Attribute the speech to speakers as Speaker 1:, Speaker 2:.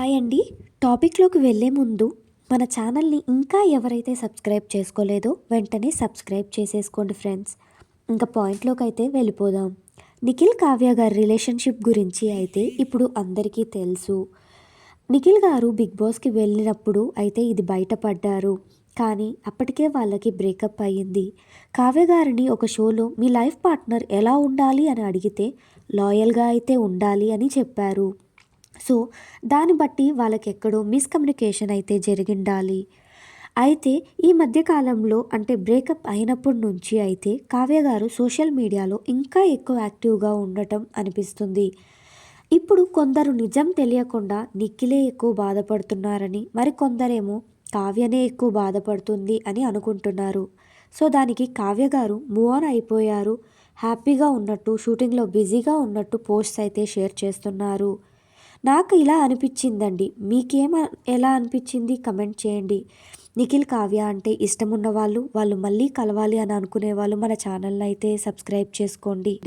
Speaker 1: Hi అండి టాపిక్లోకి వెళ్ళే ముందు మన ఛానల్ని ఇంకా ఎవరైతే సబ్స్క్రైబ్ చేసుకోలేదో వెంటనే సబ్స్క్రైబ్ చేసేసుకోండి ఫ్రెండ్స్. ఇంకా పాయింట్లోకి అయితే వెళ్ళిపోదాం. నిఖిల్ కావ్య గారి రిలేషన్షిప్ గురించి అయితే ఇప్పుడు అందరికీ తెలుసు. నిఖిల్ గారు బిగ్ బాస్కి వెళ్ళినప్పుడు అయితే ఇది బయటపడ్డారు. కానీ అప్పటికే వాళ్ళకి బ్రేకప్ అయ్యింది. కావ్య గారిని ఒక షోలో మీ లైఫ్ పార్ట్నర్ ఎలా ఉండాలి అని అడిగితే లాయల్గా అయితే ఉండాలి అని చెప్పారు. సో దాన్ని బట్టి వాళ్ళకి ఎక్కడో మిస్కమ్యూనికేషన్ అయితే జరిగిండాలి. అయితే ఈ మధ్యకాలంలో అంటే బ్రేకప్ అయినప్పటి నుంచి అయితే కావ్య గారు సోషల్ మీడియాలో ఇంకా ఎక్కువ యాక్టివ్గా ఉండటం అనిపిస్తుంది. ఇప్పుడు కొందరు నిజం తెలియకుండా నిఖిలే ఎక్కువ బాధపడుతున్నారని మరి కొందరేమో కావ్యనే ఎక్కువ బాధపడుతుంది అని అనుకుంటున్నారు. సో దానికి కావ్య గారు మూవ్ ఆన్ అయిపోయారు. హ్యాపీగా ఉన్నట్టు షూటింగ్లో బిజీగా ఉన్నట్టు పోస్ట్స్ అయితే షేర్ చేస్తున్నారు. నాకు ఇలా అనిపించిందండి. మీకేమ ఎలా అనిపించింది? కమెంట్ చేయండి. నిఖిల్ కావ్య అంటే ఇష్టం ఉన్న వాళ్ళు వాళ్ళు మళ్ళీ కలవాలి అని అనుకునే వాళ్ళు మన ఛానల్ని అయితే సబ్స్క్రైబ్ చేసుకోండి.